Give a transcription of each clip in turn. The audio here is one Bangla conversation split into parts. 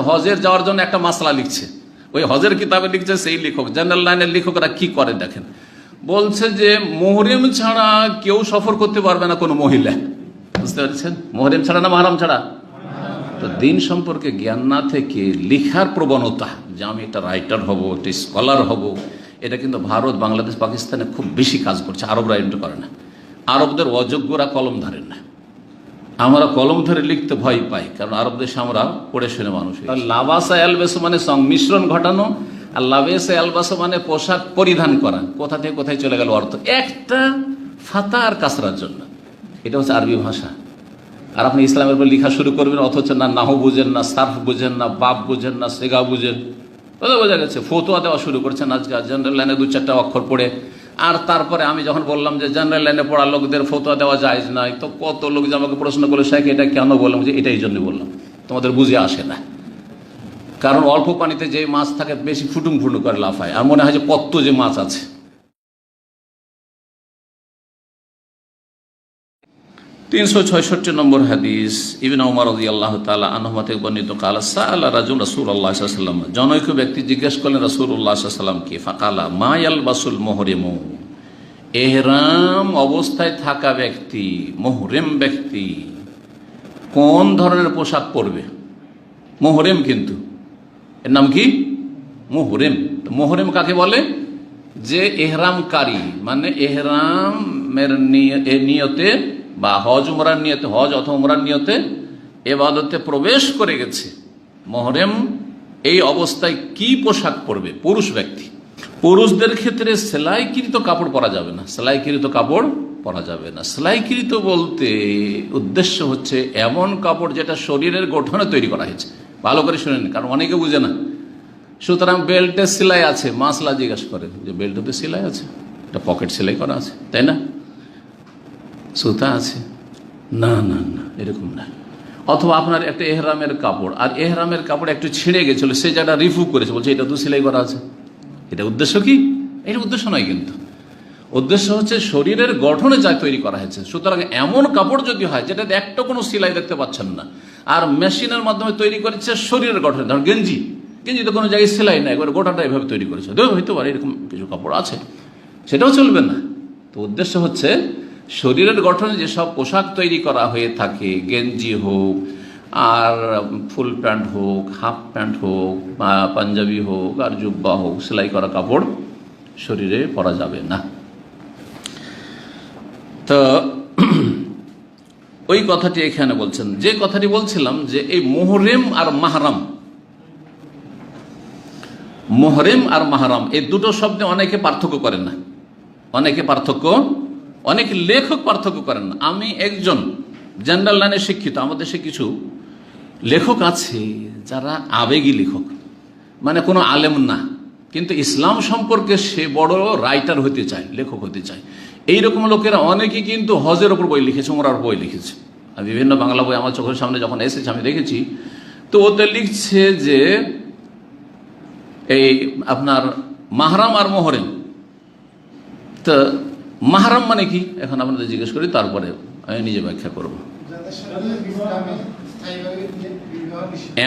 হজের যাওয়ার জন্য একটা মাসলা লিখছে। ওই হজের কিতাবে লিখছে সেই লেখক। জেনারেল লাইনের লেখকরা কি করে দেখেন? বলছে যে, মোহরিম ছাড়া কেউ সফর করতে পারবে না কোনো মহিলা। বুঝতে পারছেন? মোহরিম ছাড়া না মাহারাম ছাড়া? তো দিন সম্পর্কে জ্ঞান না থেকে লিখার প্রবণতা, যে আমি একটা রাইটার হব, একটা স্কলার হব, এটা কিন্তু ভারত, বাংলাদেশ, পাকিস্তানে খুব বেশি কাজ করছে। আরবরা এটা করে না। আরবদের অযোগ্যরা কলম ধরেন না। আমরা কলম ধরে লিখতে ভয় পাই, কারণ আরব দেশে আমরা পড়ে শুনে মানুষ লাবাসা অ্যালবেসো মানে সংমিশ্রণ ঘটানো, আর লাবেসা অ্যালবাসো মানে পোশাক পরিধান করা। কোথা থেকে কোথায় চলে গেল অর্থ? একটা ফাতা আর কাসরার জন্য। এটা হচ্ছে আরবি ভাষা। আর আপনি ইসলামের উপর লেখা শুরু করবেন, অথচ না নাহ বুঝেন, না সার্ফ বুঝেন, না বাপ বুঝেন, না সেগা বুঝেন। বোঝা গেছে, ফতোয়া দেওয়া শুরু করছেন আজকে। জেনারেল লাইনে দু চারটা অক্ষর পড়ে আর তারপরে আমি যখন বললাম যে জেনারেল লাইনে পড়া লোকদের ফতোয়া দেওয়া যায় নাই তো কত লোক যে আমাকে প্রশ্ন করল শেখ এটা কেন বললাম? যে এটাই জন্য বললাম। তোমাদের বুঝে আসে না। কারণ অল্প পানিতে যে মাছ থাকে, বেশি ফুটুম ফুটুম করে লাফায়। আর মনে হয় যে কত যে মাছ আছে। তিনশো ছয়ষট্টি নম্বর হাদিস, ইবিন উমর রাজি আল্লাহ তালা আনহমা থেকে বর্ণিত, কালা সাল্লাহ রাজুল রাসুল আল্লাহ সাল্লাম জনৈক ব্যক্তি জিজ্ঞেস করলেন রাসুল উল্লাহ সাল্লামকে ফাকালা মায়াল বাসুল মোহরেমু এহরাম অবস্থায় থাকা ব্যক্তি, মোহরেম ব্যক্তি, কোন ধরনের পোশাক পরবে? মোহরেম কিন্তু। এর নাম কি? মোহরেম। মোহরেম কাকে বলে? যে এহরামকারী মানে এহরামের নিয়- নিয়তে বা হজ উমরার নিয়তে, হজ অথবা উমরার নিয়তে এবাদতে প্রবেশ করে গেছে। মোহরেম এই অবস্থায় কি পোশাক পরবে? পুরুষ ব্যক্তি। পুরুষদের ক্ষেত্রে সেলাইকৃত কাপড় পরা যাবে না। সেলাইকৃত কাপড় পরা যাবে না। সেলাইকৃত বলতে উদ্দেশ্য হচ্ছে এমন কাপড় যেটা শরীরের গঠনে তৈরি করা হয়েছে। ভালো করে শুনে নিন কারণ অনেকে বুঝে না। সুতরাং বেল্টের সেলাই আছে, মাসলা জিজ্ঞাসা করে যে বেল্টে সেলাই আছে? এটা পকেট সেলাই করা আছে। তাই না? সুতা আছে। না না না, এরকম না। অথবা আপনার একটা এহরামের কাপড়, আর এহরামের কাপড় একটু ছিঁড়ে গেছিল, সে যেটা রিফু করেছে, বলছে, এটা তো সেলাই করা আছে। এটা উদ্দেশ্য কি? এটা উদ্দেশ্য নয় কিন্তু। উদ্দেশ্য হচ্ছে শরীরের গঠনে যা তৈরি করা হয়েছে। সুতরাং এমন কাপড় যদি হয় যেটাতে একটা কোনো সেলাই দেখতে পাচ্ছেন না। আর মেশিনের মাধ্যমে তৈরি করেছে শরীরের গঠনে। ধরুন গেঞ্জি। গেঞ্জিতে কোনো জায়গায় সেলাই নাই একবার গোটাটা এভাবে তৈরি করেছে। হইতে পারে এরকম কিছু কাপড় আছে। সেটাও চলবে না। তো উদ্দেশ্য হচ্ছে, শরীরের গঠনে যেসব পোশাক তৈরি করা হয়ে থাকে, গেঞ্জি হোক আর ফুল প্যান্ট হোক, হাফ প্যান্ট হোক বা পাঞ্জাবি হোক আর জুব্বা হোক, সেলাই করা কাপড় শরীরে পরা যাবে না। তো ওই কথাটি এখানে বলছেন। যে কথাটি বলছিলাম যে এই মোহরেম আর মাহারাম, মোহরেম আর মাহারাম, এই দুটো শব্দে অনেকে পার্থক্য করেন না। অনেকে পার্থক্য, অনেক লেখক পার্থক্য করেন না। আমি একজন জেনারেল লাইনে শিক্ষিত, আমাদের দেশে কিছু লেখক আছে যারা আবেগী লেখক মানে কোনো আলেম না, কিন্তু ইসলাম সম্পর্কে সে বড় রাইটার হতে চায়, লেখক হতে চায়। এইরকম লোকেরা অনেকেই কিন্তু হজের ওপর বই লিখেছে ওমরার বই লিখেছে। আর বিভিন্ন বাংলা বই আমার চোখের সামনে যখন এসেছে, আমি দেখেছি, তো ওতে লিখছে যে এই আপনার মাহরাম আর মোহরেম তো মাহরাম মানে কি? এখন আপনাদের জিজ্ঞেস করি, তারপরে আমি নিজে ব্যাখ্যা করব।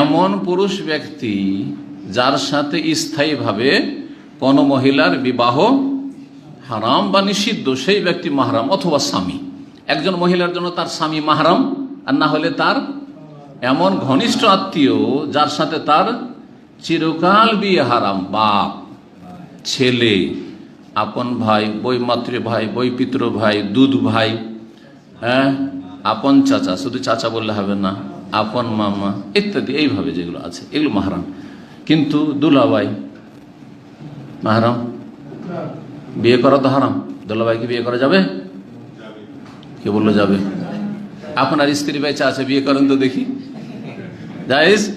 এমন পুরুষ ব্যক্তি যার সাথে স্থায়ীভাবে কোনো মহিলার বিবাহ হারাম বা নিষিদ্ধ সেই ব্যক্তি মাহারাম অথবা স্বামী। একজন মহিলার জন্য তার স্বামী মাহারাম আর না হলে তার এমন ঘনিষ্ঠ আত্মীয় যার সাথে তার চিরকাল বিয়ে হারাম বাপ ছেলে আপন ভাই বই মাতৃ ভাই বই পিতৃ ভাই দুধ ভাই হ্যাঁ? আপন চাচা, শুধু চাচা বললে হবে না, আপন মামা, ইত্যাদি, এইভাবে যেগুলো আছে, এগুলো মাহারাম। কিন্তু দুলাভাই, মাহারাম? বিয়ে করা তো হারাম। দুলাভাইকে বিয়ে করা যাবে? কে বলল যাবে? আপনার স্ত্রী বেচা আছে, বিয়ে করেন তো দেখি। জায়েজ?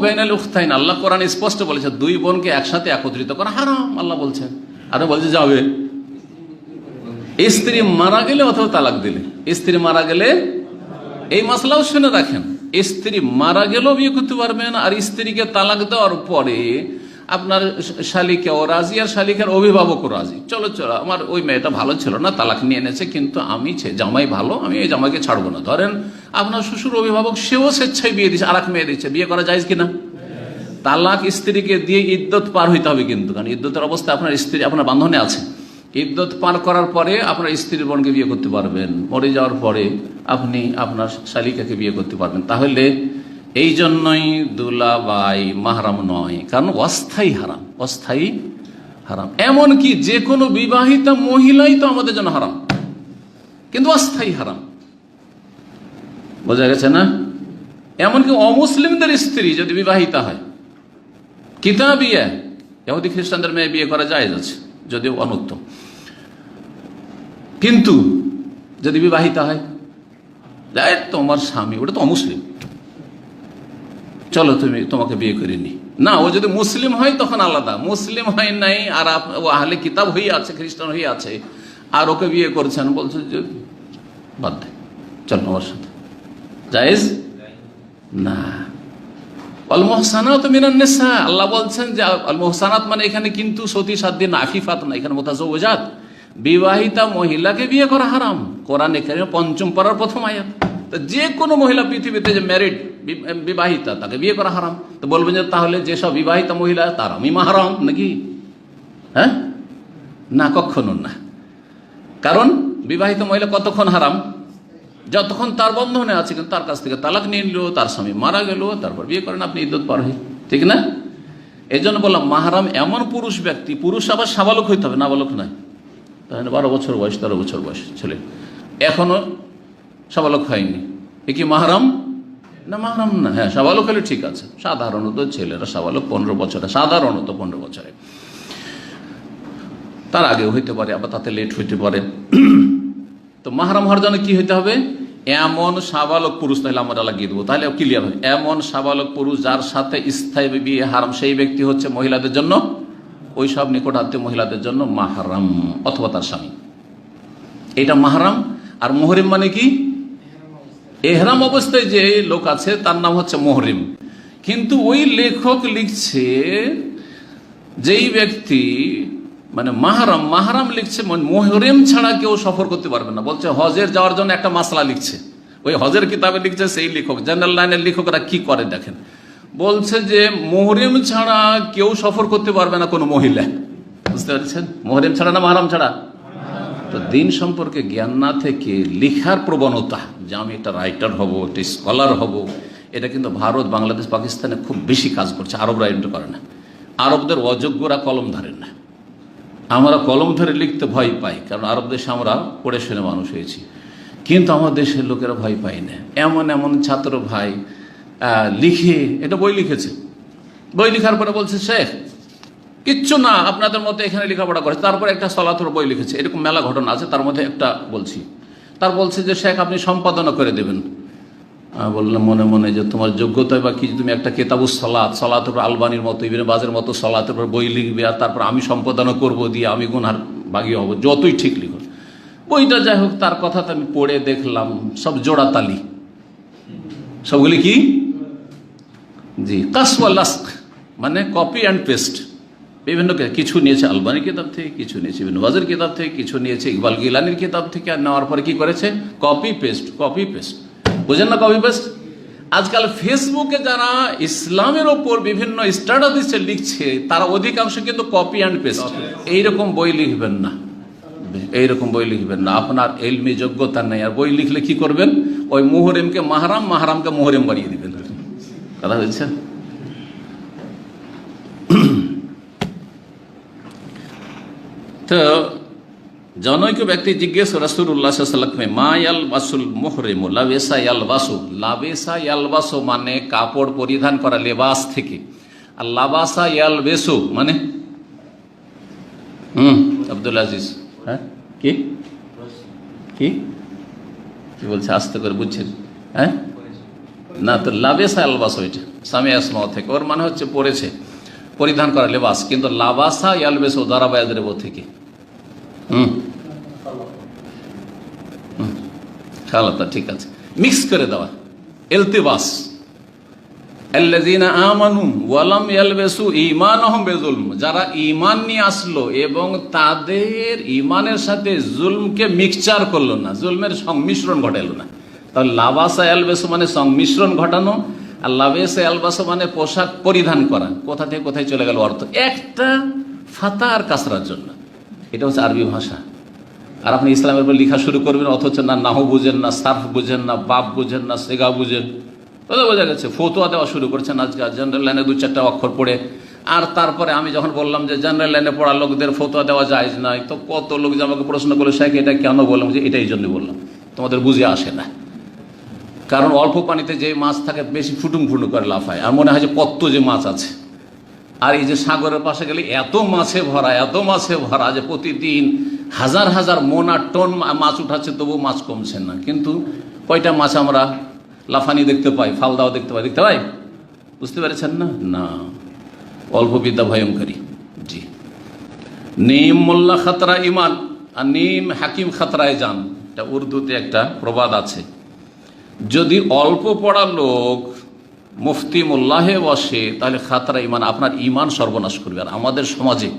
বেনাল আল্লাহ কোরআন স্পষ্ট বলেছে, দুই বোনকে একসাথে একত্রিত করা হারাম, আল্লাহ বলছেন। আরও বলছে যাবে। স্ত্রী মারা গেলে অথবা তালাক দিলে। স্ত্রী মারা গেলে এই মশলাও শুনে রাখেন, স্ত্রী মারা গেলেও বিয়ে করতে পারবেন আর স্ত্রীকে তালাক দেওয়ার পরে আপনার শালিকাও রাজি, আর শালিকার অভিভাবকও রাজি। চলো চলো, আমার ওই মেয়েটা ভালো ছিল না, তালাক নিয়ে এনেছে, কিন্তু আমি জামাই ভালো, আমি এই জামাইকে ছাড়বো না। ধরেন আপনার শ্বশুর অভিভাবক, সেও স্বেচ্ছায় বিয়ে দিচ্ছে আর এক মেয়ে দিচ্ছে, বিয়ে করা যায় কিনা? তালাক স্ত্রীকে দিয়ে ইদ্যত পার হইতে হবে কিন্তু, কারণ ইদ্যতের অবস্থা আপনার স্ত্রী, আপনার বান্ধনে আছে। ইদ্যত পার করার পরে আপনার স্ত্রীর বোনকে বিয়ে করতে পারবেন। মরে যাওয়ার পরে আপনি আপনার শালিকাকে বিয়ে করতে পারবেন। তাহলে এই জন্যই দুলাবাই মাহারাম নয়, কারণ অস্থায়ী হারাম অস্থায়ী হারাম। এমনকি যে কোনো বিবাহিতা মহিলাই তো আমাদের জন্য হারাম, কিন্তু অস্থায়ী হারাম। বোঝা গেছে না? এমনকি অমুসলিমদের স্ত্রী যদি বিবাহিতা হয় কিতা বিয়ে ইহুদি খ্রিস্টানদের মেয়ে বিয়ে করা যায় যদিও অনুত্তম। কিন্তু যদি বিবাহিতা হয় তোমার স্বামী, ওটা তো অমুসলিম। চলো তুমি, তোমাকে বিয়ে করিনি না। ও যদি মুসলিম হয় তখন আলাদা। মুসলিম হয় নাই, আর ও আহলে কিতাব হয়ে আছে, খ্রিস্টান হয়ে আছে, আর ওকে বিয়ে করছেন, বলছে যে বাদ দে, চলো আমার সাথে। জায়েজ? না। আল মোহসানাত মিনান আল্লাহ বলছেন যে আল মোহসানাত মানে এখানে কিন্তু সতী সাত দিন আফিফাত না, এখানে মোতাজওজাত বিবাহিতা মহিলাকে বিয়ে করা হারাম। কোরআন এখানে পঞ্চম পাড়ার প্রথম আয়াত। তো যে কোনো মহিলা পৃথিবীতে যে ম্যারিড বিবাহিতা, তাকে বিয়ে করা হারাম। তো বলবেন যে তাহলে যেসব বিবাহিতা মহিলা, তার আমি মাহারাম নাকি? হ্যাঁ? না, কখনো না। কারণ বিবাহিত মহিলা কতক্ষণ হারাম? যতক্ষণ তার বন্ধনে আছে, কিন্তু তার কাছ থেকে তালাক নিয়ে নিল, তার স্বামী মারা গেল, তারপর বিয়ে করেন আপনি ইদ্যত পার হয়ে ঠিক না? এই জন্য বললাম, মাহারাম এমন পুরুষ ব্যক্তি, পুরুষ আবার সাবালক হইতে হবে না বালক নয়। তাহলে বারো বছর বয়স, তেরো বছর বয়স ছেলে। এখনও সাবালক হয়নি। এ কি মাহারাম? না মাহারাম না। হ্যাঁ সাবালক হলে ঠিক আছে। সাধারণত ছেলেরা সাবালক পনেরো বছরে, সাধারণত পনেরো বছরে। তার আগেও হইতে পারে, আবার তাতে লেট হইতে পারে। তো মাহারাম হওয়ার জন্য কি হইতে হবে? এমন সাবালক পুরুষ, তাহলে আমরা লাগিয়ে দেবো। তাহলে ক্লিয়ার হয়। এমন সাবালক পুরুষ যার সাথে স্থায়ী বিয়ে হারাম, সেই ব্যক্তি হচ্ছে মহিলাদের জন্য ওই সব নিকটাত্মীয় মহিলাদের জন্য মাহারাম অথবা তার স্বামী। এটা মাহারাম, আর মোহরিম মানে কি? এহরাম অবস্থায় যে লোক আছে, তার নাম হচ্ছে মোহরিম। কিন্তু ওই লেখক লিখছে যেই ব্যক্তি মানে মাহারাম মাহারাম লিখছে মানে মোহরেম ছাড়া কেউ সফর করতে পারবে না। বলছে, হজের যাওয়ার জন্য একটা মাসলা লিখছে। ওই হজের কিতাবে লিখছে সেই লেখক। জেনারেল লাইনের লেখকরা কি করে দেখেন? বলছে যে মোহরেম ছাড়া কেউ সফর করতে পারবে না কোনো মহিলা। বুঝতে পারছেন? মোহরেম ছাড়া না মাহারাম ছাড়া? তো দিন সম্পর্কে জ্ঞান না থেকে লেখার প্রবণতা, যে আমি একটা রাইটার হব, একটা স্কলার হব, এটা কিন্তু ভারত, বাংলাদেশ, পাকিস্তানে খুব বেশি কাজ করছে, আরবরা এটা করে না। আরবদের অযোগ্যরা কলম ধরেন না। আমরা কলম ধরে লিখতে ভয় পাই, কারণ আরব দেশে আমরা পড়ে শুনে মানুষ হয়েছি। কিন্তু আমার দেশের লোকেরা ভয় পাই না। এমন এমন ছাত্র ভাই লিখে, এটা বই লিখেছে। বই লিখার পরে বলছে, শেখ, কিচ্ছু না, আপনাদের মতো এখানে লেখাপড়া করে। তারপরে একটা সলাথর বই লিখেছে। এরকম মেলা ঘটনা আছে, তার মধ্যে একটা বলছি। তার বলছে যে, শেখ, আপনি সম্পাদনা করে দেবেন। বললাম, মনে মনে যে তোমার যোগ্যতায় বা কি তুমি একটা কেতাবু সলাৎ উপর আলবানির মতো, ইবিন বাজের মতো সলাতের বই লিখবে আর তারপর আমি সম্পাদনা করব দিয়ে আমি গুনহার বাগি হব, যতই ঠিক লিখো। বইটা যাই হোক, তার কথা তো আমি পড়ে দেখলাম, সব জোড়াতালি। সবগুলি কি? জি কাসওয়ালাস্ক মানে কপি অ্যান্ড পেস্ট। বিভিন্ন কিছু নিয়েছে আলবানি কিতাব থেকে কিছু নিয়েছে ইবনে বাজের কিতাব থেকে কিছু নিয়েছে ইকবাল গিলানির কিতাব থেকে আর নেওয়ার পরে কী করেছে? Copy paste copy paste. বুঝেন না কপি পেস্ট? আজকাল ফেসবুকে যারা ইসলামের ওপর বিভিন্ন স্ট্যাটাসে লিখছে তারা অধিকাংশ কিন্তু কপি অ্যান্ড পেস্ট। এইরকম বই লিখবেন না। এইরকম বই লিখবেন না। আপনার এলমি যোগ্যতা নেই আর বই লিখলে কি করবেন? ওই মোহরেমকে মাহারাম মাহারামকে মোহরেম বানিয়ে দিবেন। কথা বলছেন তো জনৈক ব্যক্তি জিজ্ঞেস রসুল্লাহ সাল্লামে মা ইয়াল বাসুল মোহরেম লাভেসা ইয়াল বাসু লাভেসা ইয়াল বাসু মানে কাপড় পরিধান করা, লেবাস থেকে। আর লাবাসা ইয়াল বেসু মানে? হুম, আব্দুল আজিজ। হ্যাঁ কি? কি বলছে, আস্তে করে বুঝছেন? হ্যাঁ? না তো লাবেসা আলবাস ওইটা স্বামী আসমা থেকে ওর মানে হচ্ছে পড়েছে, পরিধান করা লেবাস, কিন্তু লাবাসা ইয়ালবেস ও দারাবায়াদের থেকে। হুম। খালাতা ঠিক আছে। মিক্স করে দেওয়া। এলতিবাস। আমানু ওয়ালাম ইয়ালবেসু ঈমানাহুম বিজুলম যারা ঈমান নিয়ে আসলো এবং তাদের ঈমানের সাথে জুলমকে মিক্সচার করল না, জুলমের সংমিশ্রণ ঘটালো না। তাহলে লাবাসা এলবেসো মানে সংমিশ্রণ ঘটানো আর লাবেসা এলবাসো মানে পোশাক পরিধান করা। কোথা থেকে কোথায় চলে গেল অর্থ? একটা ফাতা আর কাসরার জন্য। এটা হচ্ছে আরবি ভাষা। আর আপনি ইসলামের উপর লেখা শুরু করবেন, অথচ না নাহু বুঝেন, না সার্ফ বুঝেন, না বাপ বুঝেন, না সেগা বুঝেন। কথা বোঝা গেছে। ফতুয়া দেওয়া শুরু করছেন আজকাল জেনারেল লাইনে দু চারটা অক্ষর পড়ে। আর তারপরে আমি যখন বললাম যে জেনারেল লাইনে পড়া লোকদের ফতোয়া দেওয়া যায় নাই তো কত লোক যে আমাকে প্রশ্ন করল শেখ এটা কেন বললাম? যে এটাই জন্য বললাম। তোমাদের বুঝে আসে না। কারণ অল্প পানিতে যে মাছ থাকে বেশি ফুটুং ফুটুং করে লাফায়। আর মনে হয় যে কত যে মাছ আছে। আর এই যে সাগরের পাশে গেলে এত মাছে ভরা, এত মাছে ভরা যে প্রতিদিন হাজার হাজার মোনা টন মাছ উঠাচ্ছে তবু মাছ কমছে না। কিন্তু কয়টা মাছ আমরা লাফানি দেখতে পাই, ফালদাও দেখতে পাই। দেখতে পাই? বুঝতে পেরেছেন না? না। অল্প বিদ্যা ভয়ঙ্করী। জি। নিম মোল্লা খাতরা ইমান। আর নিম হাকিম খাতরায় যান। এটা উর্দুতে একটা প্রবাদ আছে। যদি অল্প পড়া লোক মুফতি মোল্লাহে বসে, তাহলে খাতরা ইমান, আপনার ইমান সর্বনাশ করবে। আর আমাদের সমাজে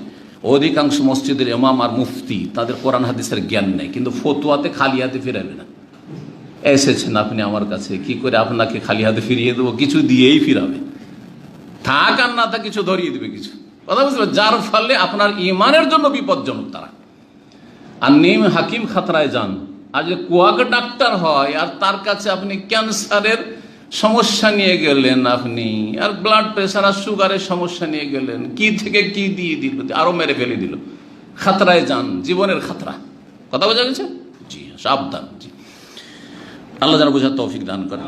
অধিকাংশ মসজিদের এমাম আর মুফতি, তাদের কোরআন হাদিসের জ্ঞান নেই, কিন্তু ফতুয়াতে খালি হাতে ফিরাবে না। এসেছেন আপনি আমার কাছে, কি করে আপনাকে খালি হাতে ফিরিয়ে দেবো? কিছু দিয়েই ফিরাবে। থাক আর না তা কিছু ধরিয়ে দেবে কিছু। কথা পারছেন? যার ফলে আপনার ইমানের জন্য বিপজ্জনক তারা। আর নিম হাকিম খাতরায় যান আর যদি কুয়াক ডাক্তার হয়, আর তার কাছে আপনি ক্যান্সারের সমস্যা নিয়ে গেলেন আপনি, আর ব্লাড প্রেশার আর সুগারের সমস্যা নিয়ে গেলেন, কি থেকে কি দিয়ে দিল? আরও মেরে ফেলে দিল। খাতরায় যান, জীবনের খাতরা। কথা বোঝা গেছে? জি, সাবধান, জি। আল্লাহ যেন বোঝার তৌফিক দান করেন।